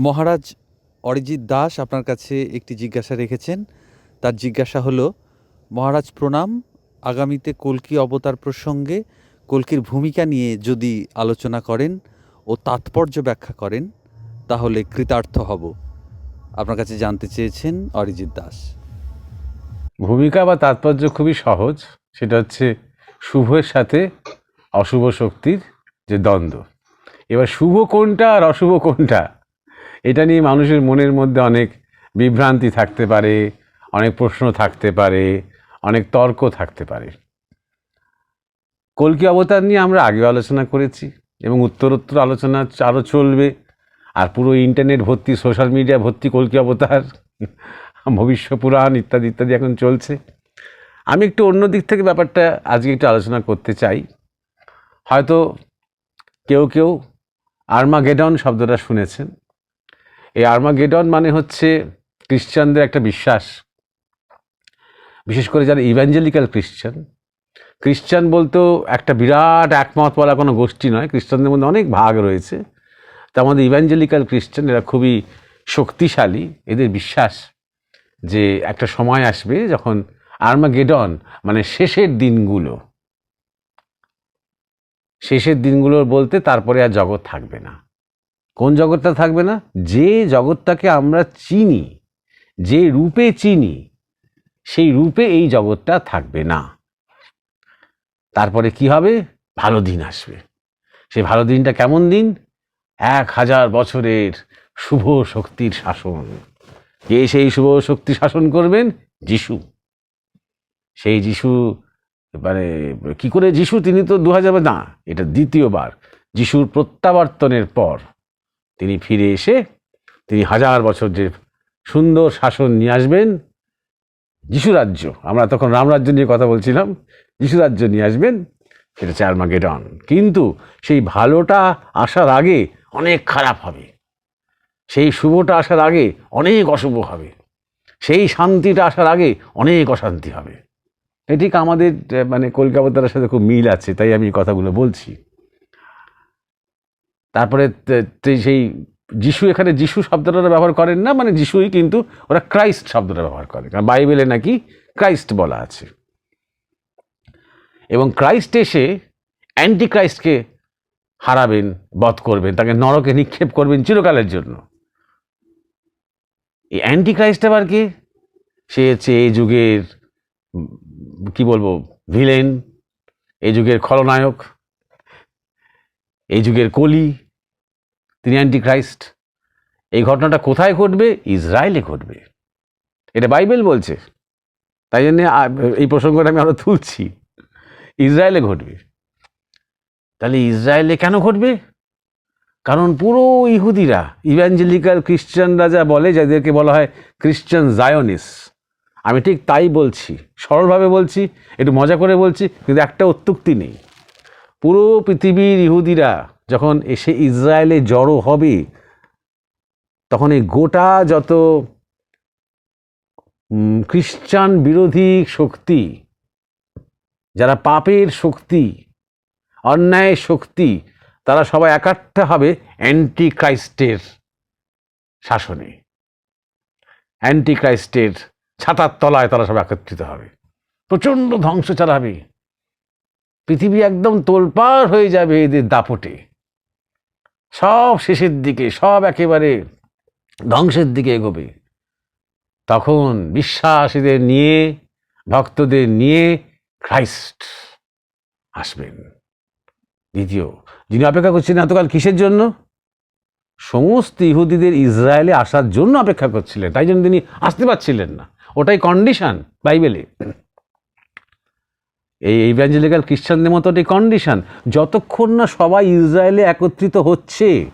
মহারাজ অরিজিৎ দাস আপনার কাছে একটি জিজ্ঞাসা রেখেছেন। তার জিজ্ঞাসা হলো, মহারাজ প্রণাম, আগামীতে কল্কি অবতার প্রসঙ্গে কল্কির ভূমিকা নিয়ে যদি আলোচনা করেন ও তাৎপর্য ব্যাখ্যা করেন, তাহলে কৃতার্থ হব। আপনার কাছে জানতে চেয়েছেন অরিজিৎ দাস। ভূমিকা বা তাৎপর্য খুবই সহজ। সেটা হচ্ছে শুভের সাথে অশুভ শক্তির যে দ্বন্দ্ব। এবার শুভ কোনটা আর অশুভ কোনটা? এটা নিয়ে মানুষের মনের মধ্যে অনেক বিভ্রান্তি থাকতে পারে, অনেক প্রশ্ন থাকতে পারে, অনেক তর্ক থাকতে পারে। কলকি অবতার নিয়ে আমরা আগে আলোচনা করেছি এবং উত্তরোত্তর আলোচনা আরও চলবে আর পুরো ইন্টারনেট ভর্তি, সোশ্যাল মিডিয়া ভর্তি কল্কি অবতার, ভবিষ্য পুরাণ ইত্যাদি ইত্যাদি এখন চলছে। আমি একটু অন্য দিক থেকে ব্যাপারটা আজকে একটু আলোচনা করতে চাই। হয়তো কেউ কেউ আর্মাগেডন শব্দটা শুনেছেন। এই আর্মাগেডন মানে হচ্ছে খ্রিশ্চানদের একটা বিশ্বাস। বিশেষ করে যারা ইভ্যাঞ্জেলিক্যাল খ্রিশ্চান খ্রিশ্চান বলতেও একটা বিরাট একমত বলা কোনো গোষ্ঠী নয়, খ্রিস্টানদের মধ্যে অনেক ভাগ রয়েছে। তার মধ্যে ইভ্যাঞ্জেলিক্যাল খ্রিশ্চান এরা খুবই শক্তিশালী, এদের বিশ্বাস যে একটা সময় আসবে যখন আর্মাগেডন মানে শেষের দিনগুলো শেষের দিনগুলো বলতে তারপরে আর জগৎ থাকবে না। কোন জগৎটা থাকবে না? যে জগৎটাকে আমরা চিনি, যে রূপে চিনি, সেই রূপে এই জগৎটা থাকবে না। তারপরে কি হবে? ভালো দিন আসবে। সেই ভালো দিনটা কেমন দিন? এক হাজার বছরের শুভ শক্তির শাসন। কে সেই শুভ শক্তি শাসন করবেন? যিশু। সেই যিশু মানে কি করে? যিশু, তিনি তো দু হাজার না, এটা দ্বিতীয়বার। যিশুর প্রত্যাবর্তনের পর। তিনি ফিরে এসে তিনি হাজার বছর যে সুন্দর শাসন নিয়ে আসবেন, যিশু রাজ্য, আমরা তখন রামরাজ্য নিয়ে কথা বলছিলাম, যিশু রাজ্য নিয়ে আসবেন, সেটা হচ্ছে আর্মাগেডন। কিন্তু সেই ভালোটা আসার আগে অনেক খারাপ হবে। সেই শুভটা আসার আগে অনেক অশুভ হবে। সেই শান্তিটা আসার আগে অনেক অশান্তি হবে। এটিকে আমাদের মানে কলকাতার সাথে খুব মিল আছে, তাই আমি কথাগুলো বলছি। তারপরে সেই যিশু এখানে যিশু শব্দটা ব্যবহার করেন না মানে যিশুই কিন্তু ওরা ক্রাইস্ট শব্দটা ব্যবহার করে। কারণ বাইবেলে নাকি ক্রাইস্ট বলা আছে। এবং ক্রাইস্ট এসে অ্যান্টি ক্রাইস্টকে হারাবেন, বধ করবেন, তাকে নরকে নিক্ষেপ করবেন চিরকালের জন্য। এই অ্যান্টি ক্রাইস্ট আবার কি? সে হচ্ছে এই যুগের কি বলব, ভিলেন, এই যুগের খলনায়ক। এই যুগের কলি, তিনি অ্যান্টি ক্রাইস্ট এই ঘটনাটা কোথায় ঘটবে? ইসরায়েলে ঘটবে। এটা বাইবেল বলছে। তাই জন্যে এই প্রসঙ্গটা আমি আরও তুলছি। ইসরায়েলে ঘটবে। তাহলে ইসরায়েলে কেন ঘটবে? কারণ পুরো ইহুদিরা, ইভ্যাঞ্জেলিক্যাল খ্রিস্টানরা যা বলে, যাদেরকে বলা হয় খ্রিস্টান জায়নিস, আমি ঠিক তাই বলছি। সরলভাবে বলছি, একটু মজা করে বলছি, কিন্তু একটা অত্যুক্তি নেই। পুরো পৃথিবীর ইহুদিরা যখন এসে ইসরায়েলে জড়ো হবে, তখন এই গোটা যত খ্রিস্টান বিরোধী শক্তি, যারা পাপের শক্তি, অন্যায়ের শক্তি, তারা সবাই একাট্টা হবে অ্যান্টি ক্রাইস্টের শাসনে। অ্যান্টি ক্রাইস্টের ছাতার তলায় তারা সব একত্রিত হবে। প্রচণ্ড ধ্বংস চালাবে। পৃথিবী একদম তোলপাড় হয়ে যাবে এদের দাপটে। সব শেষের দিকে, সব একেবারে ধ্বংসের দিকে এগোবে। তখন বিশ্বাসীদের নিয়ে, ভক্তদের নিয়ে ক্রাইস্ট আসবেন। দ্বিতীয়, যিনি অপেক্ষা করছেন এতকাল কিসের জন্য? সমস্ত ইহুদিদের ইসরায়েলে আসার জন্য অপেক্ষা করছিলেন, তাই জন্য তিনি আসতে পারছিলেন না। ওটাই কন্ডিশন বাইবেলে। এই ইভ্যাঞ্জেলিক্যাল খ্রিস্টানদের মতো একটি কন্ডিশন যতক্ষণ না সবাই ইসরায়েলে একত্রিত হচ্ছে,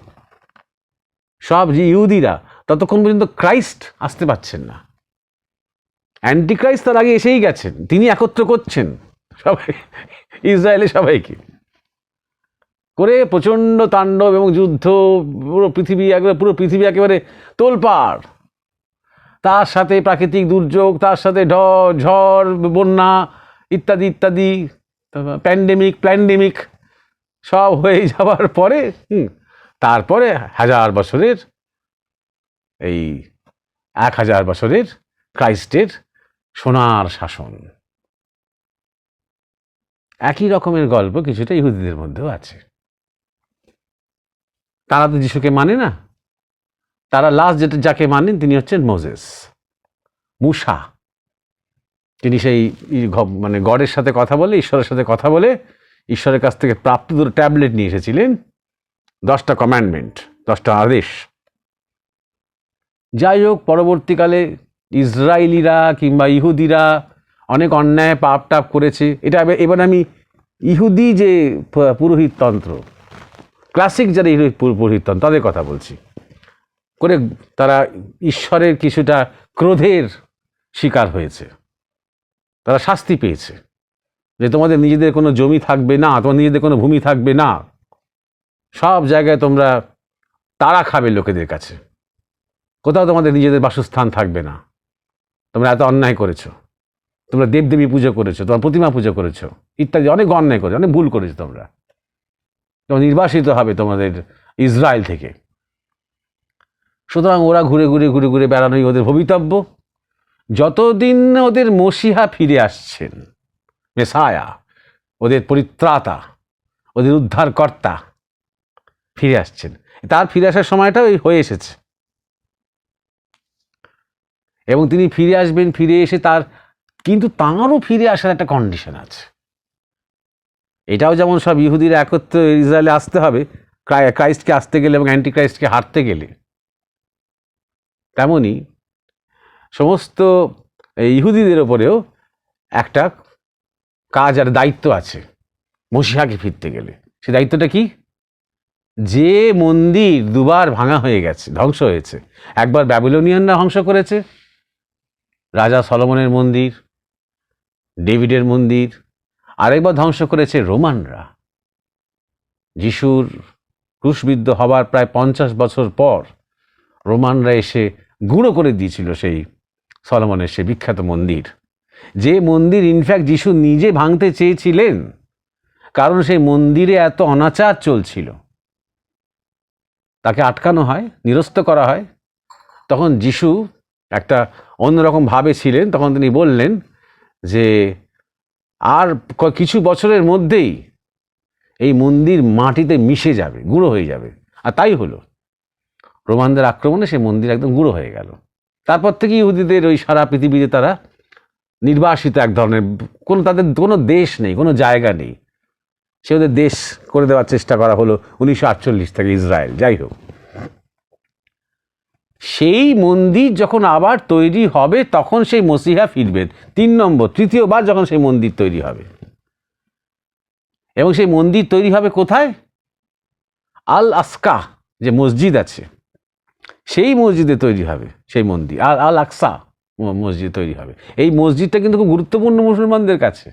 সব যে ইহুদিরা, ততক্ষণ পর্যন্ত ক্রাইস্ট আসতে পারছেন না। অ্যান্টি ক্রাইস্ট তার আগে এসেই গেছেন, তিনি একত্র করছেন সবাই ইসরায়েলে সবাইকে। করে প্রচণ্ড তাণ্ডব এবং যুদ্ধ, পুরো পৃথিবী একবারে, পুরো পৃথিবী একেবারে তোলপাড়। তার সাথে প্রাকৃতিক দুর্যোগ, তার সাথে ঢ- ঝড়, বন্যা ইত্যাদি ইত্যাদি প্যান্ডেমিক প্ল্যান্ডেমিক সব হয়ে যাওয়ার পরে তারপরে হাজার বছরের এই এক হাজার বছরের ক্রাইস্টের সোনার শাসন। একই রকমের গল্প কিছুটা ইহুদিদের মধ্যেও আছে। তারা তো যিশুকে মানে না। তারা লাস্ট যেটা যাকে মানেন তিনি হচ্ছেন মোজেস মুসা। তিনি সেই মানে গডের সাথে কথা বলে, ঈশ্বরের সাথে কথা বলে, ঈশ্বরের কাছ থেকে প্রাপ্ত দুটো ট্যাবলেট নিয়ে এসেছিলেন। দশটা কমান্ডমেন্ট দশটা আদেশ। যাই হোক, পরবর্তীকালে ইসরায়েলিরা কিংবা ইহুদিরা অনেক অন্যায় পাপ টাপ করেছে। এটা এবার- আমি ইহুদি যে পুরোহিততন্ত্র ক্লাসিক যারা ইহুদি পুর- পুরোহিততন্ত্র, তাদের কথা বলছি। করে তারা ঈশ্বরের কিছুটা ক্রোধের শিকার হয়েছে। তারা শাস্তি পেয়েছে। যে তোমাদের নিজেদের কোনো জমি থাকবে না তোমার নিজেদের কোনো ভূমি থাকবে না। সব জায়গায় তোমরা তারা খাবে লোকেদের কাছে। কোথাও তোমাদের নিজেদের বাসস্থান থাকবে না। তোমরা এত অন্যায় করেছ। তোমরা দেবদেবী পুজো করেছ, তোমার প্রতিমা পুজো করেছ, ইত্যাদি, অনেক অন্যায় করেছ, অনেক ভুল করেছ তোমরা। তোমরা নির্বাসিত হবে তোমাদের ইসরায়েল থেকে। সুতরাং ওরা ঘুরে ঘুরে ঘুরে ঘুরে বেড়ানোই ওদের ভবিতব্য। যতদিন ওদের মসিহা ফিরে আসছেন, মেসায়া, ওদের পরিত্রাতা, ওদের উদ্ধারকর্তা ফিরে আসছেন। তার ফিরে আসার সময়টা ওই হয়ে এসেছে। এবং তিনি ফিরে আসবেন, ফিরে এসে তার, কিন্তু তাঁরও ফিরে আসার একটা কন্ডিশন আছে। এটাও যেমন সব ইহুদিরা একত্র ইসরায়েলে আসতে হবে ক্রাইস্টকে আসতে গেলে এবং অ্যান্টি ক্রাইস্টকে হারতে গেলে তেমনি সমস্ত ইহুদিদের ওপরেও একটা কাজ আর দায়িত্ব আছে মসিহাকে ফিরতে গেলে। সে দায়িত্বটা কি? যে মন্দির দুবার ভাঙা হয়ে গেছে, ধ্বংস হয়েছে, একবার ব্যাবিলনিয়ানরা ধ্বংস করেছে, রাজা সলমনের মন্দির, ডেভিডের মন্দির, আরেকবার ধ্বংস করেছে রোমানরা। যিশুর ক্রুশবিদ্ধ হবার প্রায় পঞ্চাশ বছর পর রোমানরা এসে গুঁড়ো করে দিয়েছিল সেই সলমনের সে বিখ্যাত মন্দির। যে মন্দির ইনফ্যাক্ট যিশু নিজে ভাঙতে চেয়েছিলেন, কারণ সেই মন্দিরে এত অনাচার চলছিল। তাকে আটকানো হয়, নিরস্ত করা হয়। তখন যিশু একটা অন্যরকম ভাবে ছিলেন, তখন তিনি বললেন যে, আর কিছু বছরের মধ্যেই এই মন্দির মাটিতে মিশে যাবে, গুঁড়ো হয়ে যাবে। আর তাই হলো। রোমানদের আক্রমণে সেই মন্দির একদম গুঁড়ো হয়ে গেল। তারপর থেকে ইহুদিদের ওই সারা পৃথিবীতে তারা নির্বাসিত এক ধরনের, কোনো তাদের কোনো দেশ নেই, কোনো জায়গা নেই। সে ওদের দেশ করে দেওয়ার চেষ্টা করা হলো উনিশশো আটচল্লিশ থেকে ইসরায়েল, যাই হোক। সেই মন্দির যখন আবার তৈরি হবে, তখন সেই মসিহা ফিরবেন তিন নম্বর, তৃতীয়বার যখন সেই মন্দির তৈরি হবে। এবং সেই মন্দির তৈরি হবে কোথায়? আল আসকা যে মসজিদ আছে। সেই মসজিদে তৈরি হবে, সেই মন্দির, আল আল আকসা মসজিদ তৈরি হবে। এই মসজিদটা কিন্তু খুব গুরুত্বপূর্ণ মুসলমানদের কাছে।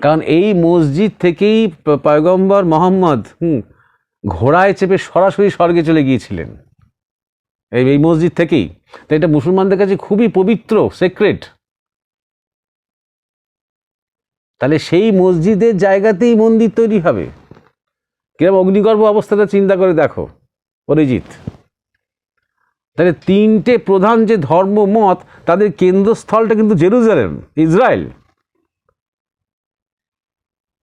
কারণ এই মসজিদ থেকেই পয়গম্বর মোহাম্মদ, হুম, ঘোড়ায় চেপে সরাসরি স্বর্গে চলে গিয়েছিলেন। এই এই মসজিদ থেকেই। তো এটা মুসলমানদের কাছে খুবই পবিত্র সেক্রেট তাহলে সেই মসজিদের জায়গাতেই মন্দির তৈরি হবে। কীরকম অগ্নিগর্ভ অবস্থাটা চিন্তা করে দেখো। অরিজিৎ। তাহলে তিনটে প্রধান যে ধর্মমত, তাদের কেন্দ্রস্থলটা কিন্তু জেরুজালেম, ইসরায়েল।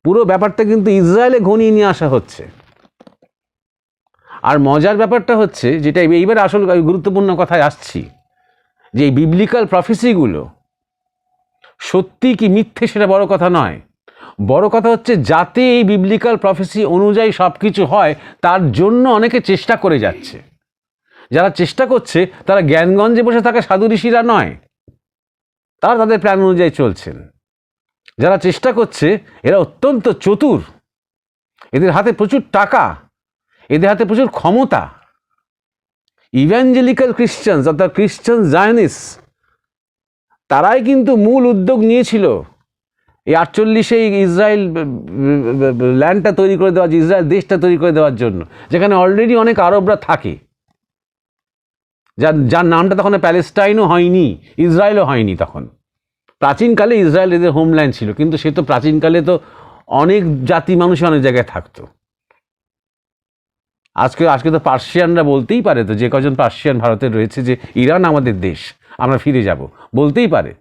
পুরো ব্যাপারটা কিন্তু ইসরায়েলে ঘনিয়ে নিয়ে আসা হচ্ছে। আর মজার ব্যাপারটা হচ্ছে, যেটা এইবার আসল গুরুত্বপূর্ণ কথায় আসছি, যে এই বিবলিক্যাল প্রফেসিগুলো সত্যি কি মিথ্যে সেটা বড় কথা নয়। বড় কথা হচ্ছে, যাতে এই বিবলিক্যাল প্রফেসি অনুযায়ী সব কিছু হয়, তার জন্য অনেকে চেষ্টা করে যাচ্ছে। যারা চেষ্টা করছে, তারা জ্ঞানগঞ্জে বসে থাকা সাধু ঋষিরা নয়। তারা তাদের প্ল্যান অনুযায়ী চলছেন। যারা চেষ্টা করছে, এরা অত্যন্ত চতুর। এদের হাতে প্রচুর টাকা, এদের হাতে প্রচুর ক্ষমতা। ইভ্যাঞ্জেলিক্যাল খ্রিশ্চানস অর্থাৎ খ্রিশ্চান জায়নিস তারাই কিন্তু মূল উদ্যোগ নিয়েছিল। এই আটচল্লিশে ইসরায়েল ল্যান্ডটা তৈরি করে দেওয়ার ইসরায়েল দেশটা তৈরি করে দেওয়ার জন্য, যেখানে অলরেডি অনেক আরবরা থাকে। যার যার নামটা তখন প্যালেস্টাইনও হয়নি, ইসরায়েলও হয়নি তখন। প্রাচীনকালে ইসরায়েল এদের হোমল্যান্ড ছিল, কিন্তু সে তো প্রাচীনকালে তো অনেক জাতি মানুষ অনেক জায়গায় থাকতো। আজকে আজকে তো পার্সিয়ানরা বলতেই পারে তো, যে কজন পার্সিয়ান ভারতে রয়েছে যে, ইরান আমাদের দেশ, আমরা ফিরে যাব, বলতেই পারে।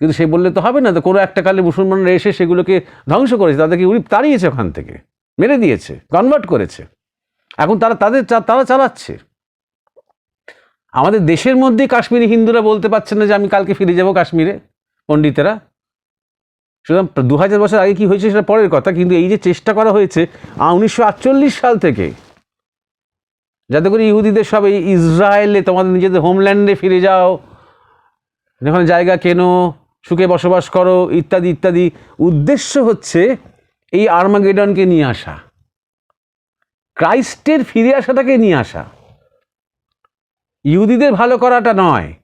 কিন্তু সে বললে তো হবে না তো কোনো একটা কালে মুসলমানরা এসে সেগুলোকে ধ্বংস করেছে, তাদেরকে উনি তাড়িয়েছে ওখান থেকে, মেরে দিয়েছে কনভার্ট করেছে। এখন তারা তাদের তারা চালাচ্ছে। আমাদের দেশের মধ্যে কাশ্মীরি হিন্দুরা বলতে পারছে না যে আমি কালকে ফিরে যাব কাশ্মীরে, পণ্ডিতেরা। সুতরাং দু হাজার বছর আগে কি হয়েছে সেটা পরের কথা, কিন্তু এই যে চেষ্টা করা হয়েছে উনিশশো আটচল্লিশ সাল থেকে, যাতে করে ইহুদিদের সব এই ইসরায়েলে তোমাদের নিজেদের হোমল্যান্ডে ফিরে যাও, যেখানে জায়গা কেনো সুখে বসবাস করো, ইত্যাদি ইত্যাদি। উদ্দেশ্য হচ্ছে এই আর্মাগেডনকে নিয়ে আসা। ক্রাইস্টের ফিরে আসাটাকে নিয়ে আসা। ইহুদিদের ভালো করাটা নয়।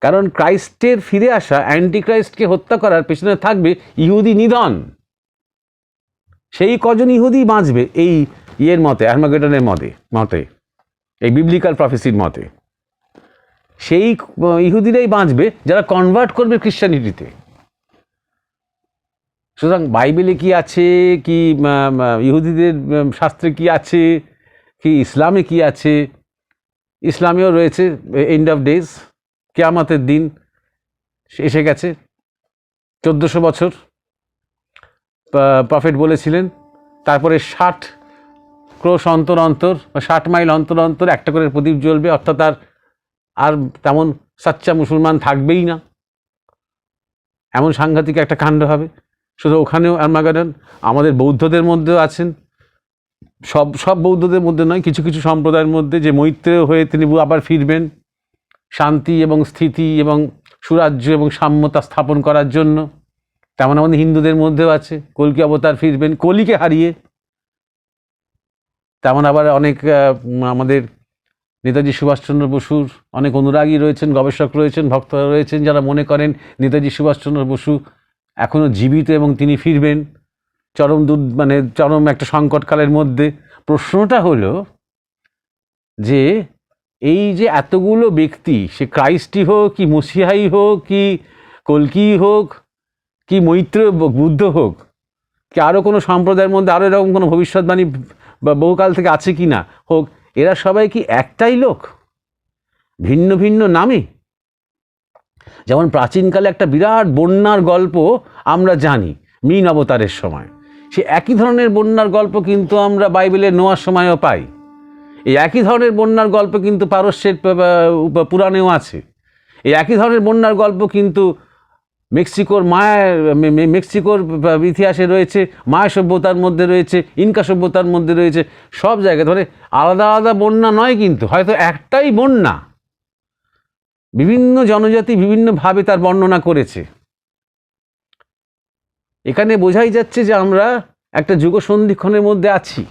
কারণ ক্রাইস্টের ফিরে আসা অ্যান্টি ক্রাইস্টকে হত্যা করার পেছনে থাকবে ইহুদি নিধন। সেই কজন ইহুদি বাঁচবে এই ইয়ের মতে, আর্মাগেডনের মতে মতে, এই বিবলিকাল প্রফেসির মতে। সেই ইহুদিরাই বাঁচবে, যারা কনভার্ট করবে খ্রিস্টানিটিতে সুতরাং বাইবেলে কি আছে, কি ইহুদিদের শাস্ত্রে কি আছে, কি ইসলামে কি আছে? ইসলামেও রয়েছে এন্ড অফ ডেজ কেয়ামাতের দিন, এসে গেছে, চোদ্দোশো বছর। প্রফেট বলেছিলেন, তারপরে ষাট ক্রোশ অন্তর অন্তর, বা ষাট মাইল অন্তর অন্তর একটা করে প্রদীপ জ্বলবে, অর্থাৎ আর আর তেমন সাচ্চা মুসলমান থাকবেই না। এমন সাংঘাতিক একটা কাণ্ড হবে। শুধু ওখানেও আর্মাগাডন আমাদের বৌদ্ধদের মধ্যেও আছেন। সব সব বৌদ্ধদের মধ্যে নয়, কিছু কিছু সম্প্রদায়ের মধ্যে যে মৈত্রেয় হয়ে তিনি আবার ফিরবেন। শান্তি এবং স্থিতি এবং সুরাজ্য এবং সাম্যতা স্থাপন করার জন্য। তেমন আমাদের হিন্দুদের মধ্যেও আছে। কলকি অবতার ফিরবেন, কলিকে হারিয়ে। তেমন আবার অনেক আমাদের নেতাজি সুভাষচন্দ্র বসুর অনেক অনুরাগী রয়েছেন, গবেষক রয়েছেন, ভক্তরা রয়েছেন যারা মনে করেন নেতাজি সুভাষচন্দ্র বসু এখনও জীবিত এবং তিনি ফিরবেন। চরম দুধ মানে চরম একটা সংকটকালের মধ্যে। প্রশ্নটা হলো যে এই যে এতগুলো ব্যক্তি, সে ক্রাইস্টই হোক কি মসিহাই হোক কি কলকি হোক কি মৈত্র বুদ্ধ হোক, কি আরও কোনো সম্প্রদায়ের মধ্যে আরও এরকম কোনো ভবিষ্যৎবাণী বা বহুকাল থেকে আছে কি না হোক এরা সবাই কি একটাই লোক? ভিন্ন ভিন্ন নামে? যেমন প্রাচীনকালে একটা বিরাট বন্যার গল্প আমরা জানি, মিন অবতারের সময়। সে একই ধরনের বন্যার গল্প কিন্তু আমরা বাইবেলের নোয়ার সময়ও পাই। এই একই ধরনের বন্যার গল্প কিন্তু পারস্যের পুরাণেও আছে। এই একই ধরনের বন্যার গল্প কিন্তু মেক্সিকোর মায়ের মে- মে- মেক্সিকোর ইতিহাসে রয়েছে, মায়া সভ্যতার মধ্যে রয়েছে, ইনকা সভ্যতার মধ্যে রয়েছে, সব জায়গায়। ধরে আলাদা আলাদা বন্যা নয় কিন্তু, হয়তো একটাই বন্যা। বিভিন্ন জনজাতি বিভিন্নভাবে তার বর্ণনা করেছে। এখানে বোঝাই যাচ্ছে যে আমরা একটা যুগ সন্ধিক্ষণের মধ্যে আছি।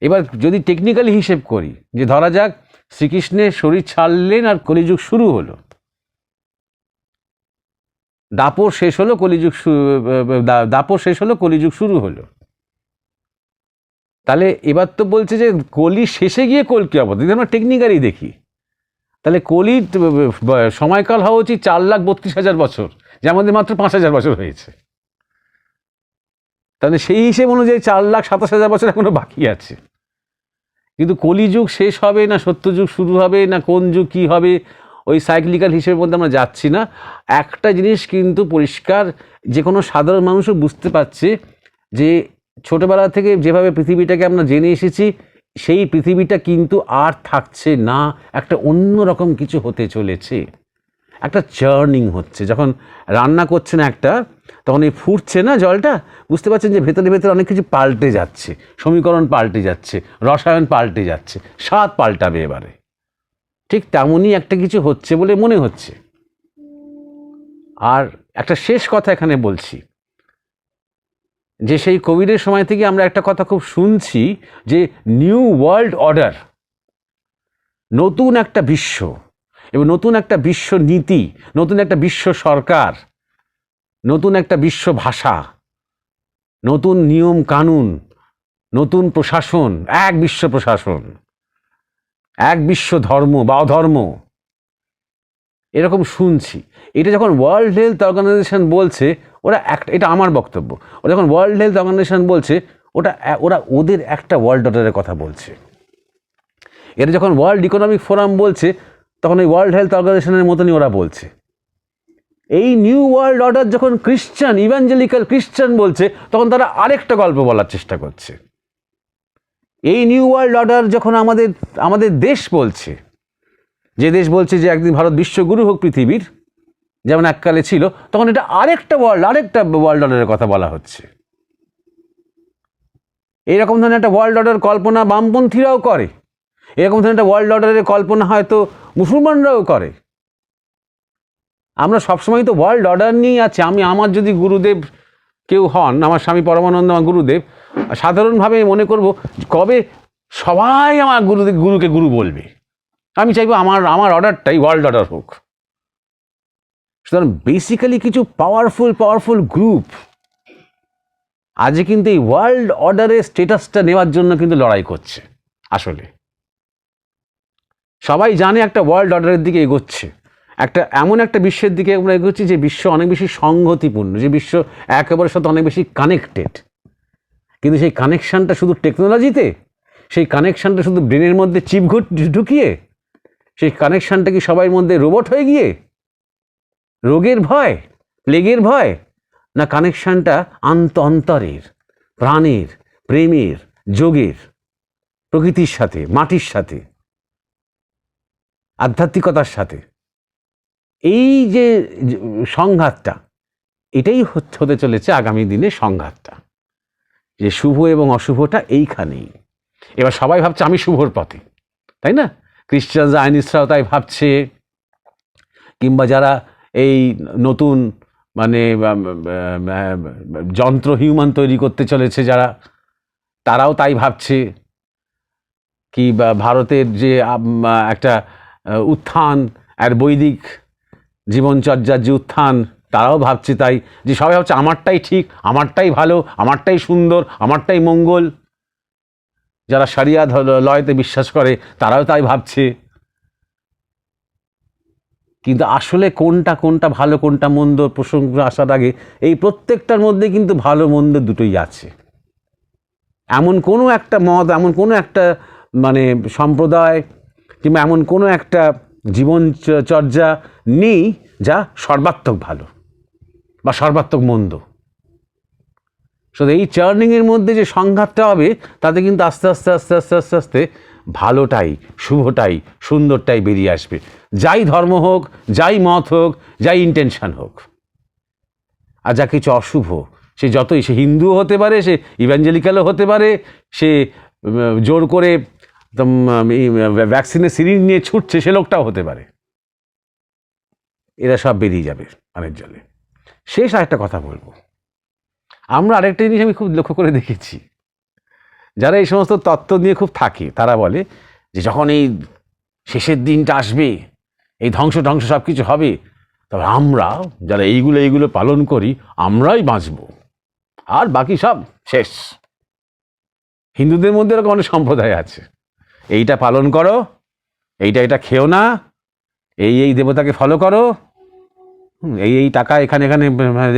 এবার যদি টেকনিক্যালি হিসেব করি, যে ধরা যাক শ্রীকৃষ্ণের শরীর ছাড়লেন আর কলিযুগ শুরু হলো। দাপর শেষ হলো, কলিযুগ দাপর শেষ হলো, কলিযুগ শুরু হলো। তাহলে এবার তো বলছে যে কলি শেষে গিয়ে কলকি অবস্থা যদি আমরা টেকনিক্যালি দেখি, তাহলে কলির সময়কাল হওয়া উচিত চার লাখ বত্রিশ হাজার বছর যে আমাদের মাত্র পাঁচ হাজার বছর হয়েছে। তাহলে সেই হিসেব অনুযায়ী চার লাখ সাতাশ হাজার বছর এখনও বাকি আছে। কিন্তু কলিযুগ শেষ হবে না, সত্যযুগ শুরু হবে না, কোন যুগ কী হবে? ওই সাইক্লিক্যাল হিসেবের মধ্যে আমরা যাচ্ছি না। একটা জিনিস কিন্তু পরিষ্কার যে কোনো সাধারণ মানুষও বুঝতে পারছে যে ছোটোবেলা থেকে যেভাবে পৃথিবীটাকে আমরা জেনে এসেছি, সেই পৃথিবীটা কিন্তু আর থাকছে না। একটা অন্য রকম কিছু হতে চলেছে। একটা চার্নিং হচ্ছে। যখন রান্না করছেন একটা, তখন এই ফুটছে না জলটা, বুঝতে পারছেন যে ভেতরে ভেতরে অনেক কিছু পাল্টে যাচ্ছে। সমীকরণ পাল্টে যাচ্ছে, রসায়ন পাল্টে যাচ্ছে, স্বাদ পাল্টাবে এবারে। ঠিক তেমনই একটা কিছু হচ্ছে বলে মনে হচ্ছে। আর একটা শেষ কথা এখানে বলছি। যে সেই কোভিডের সময় থেকে আমরা একটা কথা খুব শুনছি যে নিউ ওয়ার্ল্ড অর্ডার, নতুন একটা বিশ্ব, এবং নতুন একটা বিশ্ব নীতি, নতুন একটা বিশ্ব সরকার, নতুন একটা বিশ্ব ভাষা, নতুন নিয়ম কানুন, নতুন প্রশাসন, এক বিশ্ব প্রশাসন। এক বিশ্ব ধর্ম বা অধর্ম। এরকম শুনছি। এটা যখন ওয়ার্ল্ড হেলথ অর্গানাইজেশন বলছে, ওরা একটা এটা আমার বক্তব্য। ওরা যখন ওয়ার্ল্ড হেলথ অর্গানাইজেশন বলছে, ওটা, ওরা ওদের একটা ওয়ার্ল্ড অর্ডারের কথা বলছে। এটা যখন ওয়ার্ল্ড ইকোনমিক ফোরাম বলছে, তখন ওই ওয়ার্ল্ড হেলথ অর্গানাইজেশনের মতনই ওরা বলছে। এই নিউ ওয়ার্ল্ড অর্ডার যখন খ্রিশ্চান ইভাঞ্জেলিক্যাল খ্রিশ্চান বলছে, তখন তারা আরেকটা গল্প বলার চেষ্টা করছে। এই নিউ ওয়ার্ল্ড অর্ডার যখন আমাদের আমাদের দেশ বলছে, যে দেশ বলছে যে একদিন ভারত বিশ্বগুরু হোক পৃথিবীর, যেমন এককালে ছিল, তখন এটা আরেকটা ওয়ার্ল্ড আরেকটা ওয়ার্ল্ড অর্ডারের কথা বলা হচ্ছে। এরকম ধরনের একটা ওয়ার্ল্ড অর্ডার কল্পনা বামপন্থীরাও করে। এরকম ধরনের একটা ওয়ার্ল্ড অর্ডারের কল্পনা হয়তো মুসলমানরাও করে। আমরা সবসময় তো ওয়ার্ল্ড অর্ডার নিয়েই আছি। আমি, আমার যদি গুরুদেব কেউ হন, আমার স্বামী পরমানন্দ, আমার গুরুদেব সাধারণভাবে মনে করব, কবে সবাই আমার গুরু গুরুকে গুরু বলবে। আমি চাইব আমার আমার অর্ডারটাই ওয়ার্ল্ড অর্ডার হোক। সুতরাং বেসিক্যালি কিছু পাওয়ারফুল পাওয়ারফুল গ্রুপ আজকে কিন্তু এই ওয়ার্ল্ড অর্ডারের স্টেটাসটা নেওয়ার জন্য কিন্তু লড়াই করছে, আসলে। সবাই জানে একটা ওয়ার্ল্ড অর্ডারের দিকে এগোচ্ছে। একটা, এমন একটা বিশ্বের দিকে আমরা এগোচ্ছি যে বিশ্ব অনেক বেশি সংহতিপূর্ণ, যে বিশ্ব একেবারে সাথে অনেক বেশি কানেক্টেড কিন্তু সেই কানেকশানটা শুধু টেকনোলজিতে সেই কানেকশানটা শুধু ব্রেনের মধ্যে চিপ ঢুকিয়ে? সেই কানেকশানটা কি সবার মধ্যে রোবট হয়ে গিয়ে? রোগের ভয়? প্লেগের ভয়? না কানেকশানটা আন্ত অন্তরের প্রাণের, প্রেমের, যোগের, প্রকৃতির সাথে, মাটির সাথে, আধ্যাত্মিকতার সাথে? এই যে সংঘাতটা, এটাই হতে চলেছে আগামী দিনে সংঘাতটা। যে শুভ এবং অশুভটা এইখানেই। এবার সবাই ভাবছে আমি শুভর পথে, তাই না? খ্রিস্টান আইনিস্টরাও তাই ভাবছে। কিংবা যারা এই নতুন মানে যন্ত্র হিউম্যান তৈরি করতে চলেছে যারা, তারাও তাই ভাবছে। কি ভারতের যে একটা উত্থান, আর বৈদিক জীবনচর্যার যে উত্থান তারাও ভাবছে তাই, যে সবাই ভাবছে আমারটাই ঠিক, আমারটাই ভালো, আমারটাই সুন্দর, আমারটাই মঙ্গল। যারা সারিয়া লয়তে বিশ্বাস করে, তারাও তাই ভাবছে। কিন্তু আসলে কোনটা কোনটা ভালো, কোনটা মন্দ প্রসঙ্গ আসার আগে, এই প্রত্যেকটার মধ্যে কিন্তু ভালো, মন্দ দুটোই আছে। এমন কোনো একটা মত, এমন কোনো একটা মানে সম্প্রদায় কিংবা এমন কোনো একটা জীবন চ- চর্যা নেই যা সর্বাত্মক ভালো। বা সর্বাত্মক মন্দ। শুধু এই চার্নিংয়ের মধ্যে যে সংঘাতটা হবে, তাতে কিন্তু আস্তে আস্তে আস্তে আস্তে আস্তে আস্তে ভালোটাই, শুভটাই, সুন্দরটাই বেরিয়ে আসবে। যাই ধর্ম হোক, যাই মত হোক, যাই ইন্টেনশন হোক। আর যা কিছু অশুভ, সে যতই, সে হিন্দুও হতে পারে, সে ইভ্যাঞ্জেলিক্যালও হতে পারে, সে জোর করে ভ্যাকসিনের সিরিজ নিয়ে ছুটছে, সে লোকটাও হতে পারে। এরা সব বেরিয়ে যাবে পানের জলে। শেষ আরেকটা কথা বলব। আমরা আরেকটা জিনিস আমি খুব লক্ষ্য করে দেখেছি। যারা এই সমস্ত তত্ত্ব নিয়ে খুব থাকে, তারা বলে যে যখন এই শেষের দিনটা আসবে, এই ধ্বংস ধ্বংস সব কিছু হবে, তবে আমরা যারা এইগুলো এইগুলো পালন করি, আমরাই বাঁচব। আর বাকি সব শেষ। হিন্দুদের মধ্যে এরকম অনেক সম্প্রদায় আছে। এইটা পালন করো, এইটা এটা খেও না, এই এই দেবতাকে ফলো করো এই এই টাকা এখানে এখানে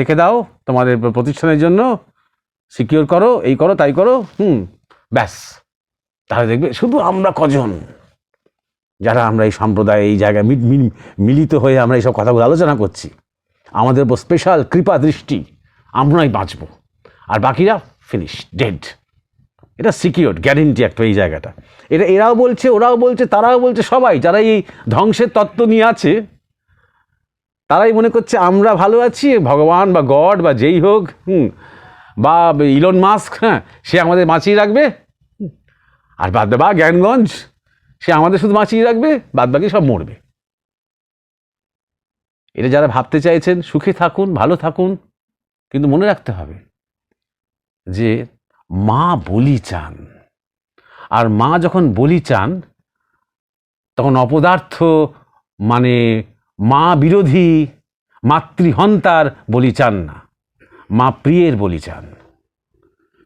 রেখে দাও তোমাদের প্রতিষ্ঠানের জন্য। সিকিওর করো, এই করো, তাই করো, হুম, ব্যাস। তাহলে দেখবে শুধু আমরা কজন যারা আমরা এই সম্প্রদায়, এই জায়গায় মিলিত হয়ে আমরা এইসব কথাগুলো আলোচনা করছি। আমাদের উপর স্পেশাল কৃপা দৃষ্টি, আমরাই বাঁচব। আর বাকিরা ফিনিশ ডেড এটা সিকিওর গ্যারেন্টি একটা এই জায়গাটা। এটা, এরাও বলছে, ওরাও বলছে, তারাও বলছে, সবাই যারা এই ধ্বংসের তত্ত্ব নিয়ে আছে তারাই মনে করছে, আমরা ভালো আছি, ভগবান বা গড বা যেই হোক, হুম, বা ইলন মাস্ক হ্যাঁ সে আমাদের বাঁচিয়ে রাখবে। আর বাদ বা জ্ঞানগঞ্জ, সে আমাদের শুধু বাঁচিয়ে রাখবে বাদ বাকি সব মরবে। এটা যারা ভাবতে চাইছেন, সুখে থাকুন, ভালো থাকুন, কিন্তু মনে রাখতে হবে যে মা বলি চান। আর মা যখন বলি চান, তখন অপদার্থ মানে মা বিরোধী, মাতৃহন্তার বলি চান না, মা প্রিয়ের বলি চান।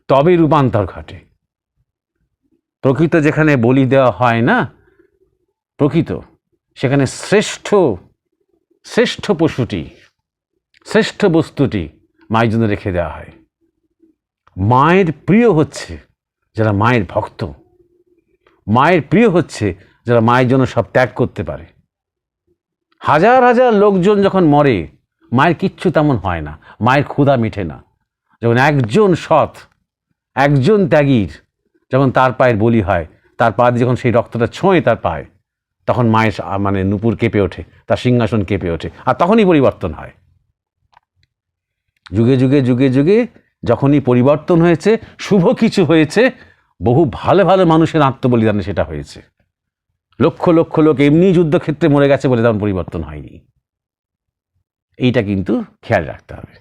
তবে রূপান্তর ঘটে। প্রকৃত যেখানে বলি দেওয়া হয় না, প্রকৃত সেখানে শ্রেষ্ঠ শ্রেষ্ঠ পশুটি, শ্রেষ্ঠ বস্তুটি মায়ের জন্য রেখে দেওয়া হয়। মায়ের প্রিয় হচ্ছে যারা মায়ের ভক্ত। মায়ের প্রিয় হচ্ছে যারা মায়ের জন্য সব ত্যাগ করতে পারে। হাজার হাজার লোকজন যখন মরে, মায়ের কিচ্ছু তেমন হয় না, মায়ের ক্ষুধা মিঠে না। যখন একজন সৎ, একজন ত্যাগীর যখন তার পায়ের বলি হয়, তার পা যখন সেই রক্তটা ছোঁয় তার পায়, তখন মায়ের মানে নুপুর কেঁপে ওঠে, তার সিংহাসন কেঁপে ওঠে, আর তখনই পরিবর্তন হয়। যুগে যুগে যুগে যুগে যখনই পরিবর্তন হয়েছে, শুভ কিছু হয়েছে, বহু ভালো ভালো মানুষের আত্মবলিদানে সেটা হয়েছে। লক্ষ লক্ষ লোক এমনি যুদ্ধক্ষেত্রে মরে গেছে বলে তেমন পরিবর্তন হয়নি। এইটা কিন্তু খেয়াল রাখতে হবে।